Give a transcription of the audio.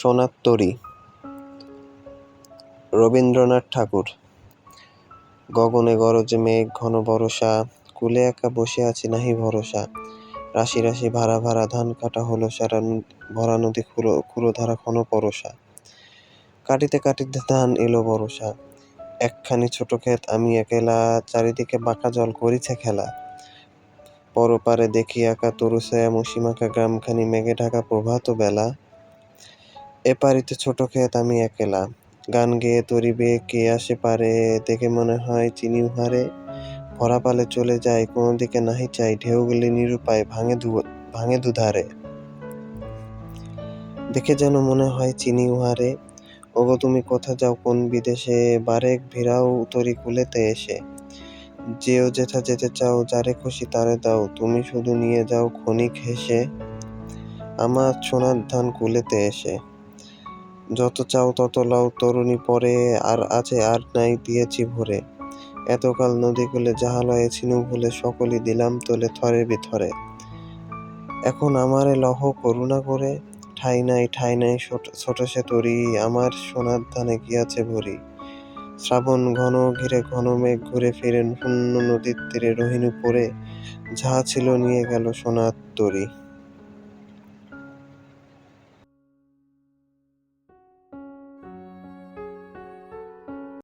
সোনার তরী। রবীন্দ্রনাথ ঠাকুর। গগনে গরজে মেঘ, ঘন বরষা, কুলে একা বসে আছি নাহি ভরসা। রাশি রাশি ভাড়া ভাড়া ধান কাটা হলো সারা ভরা নদী খুলো ধারা ঘন পরশা। কাটিতে কাটিতে ধান এলো বরষা একখানি ছোট ক্ষেত আমি একেলা, চারিদিকে বাঁকা জল করিছে খেলা। পরপারে দেখি একা তরুছায়া মসিমাখা গ্রামখানি, মেঘে ঢাকা প্রভাত বেলা। এপারিতে ছোট ক্ষেত আমি একেলা। গান গেয়ে তরিবে কে আসে পারে, দেখে মনে হয় চিনি উহারে। ভরা পালে চলে যায়, কোনো দিকে নাহি চাই ঢেউগুলি নিরুপায় ভাঙে দু ভাঙে দুধারে। দেখে যেন মনে হয় চিনি উহারে। ওগো তুমি কোথা যাও কোন বিদেশে, বারেক ভিড়াও তরি কুলেতে এসে। যেও যেথা যেতে চাও, যারে খুশি তারে দাও, তুমি শুধু নিয়ে যাও ক্ষণিক হেসে। আমার সোনার ধান কুলেতে এসে। যত চাও তত লাও, তরুণী পরে আর আছে আর নাই দিয়েছি ভরে। এতকাল নদীকুলে যাহা লয়ে ছিনু ভুলে সকলই দিলাম তোলে থরে বিথরে। এখন আমারে লহ করুণা করে, ঠাই নাই ঠাই নাই ছোট- সে তরি, আমার সোনার ধানে গিয়াছে ভরি। শ্রাবণ ঘন ঘিরে ঘন মেঘ ঘুরে ফিরে শূন্য নদীর তীরে রহিনু পরে, যাহা ছিল নিয়ে গেল সোনার তরী।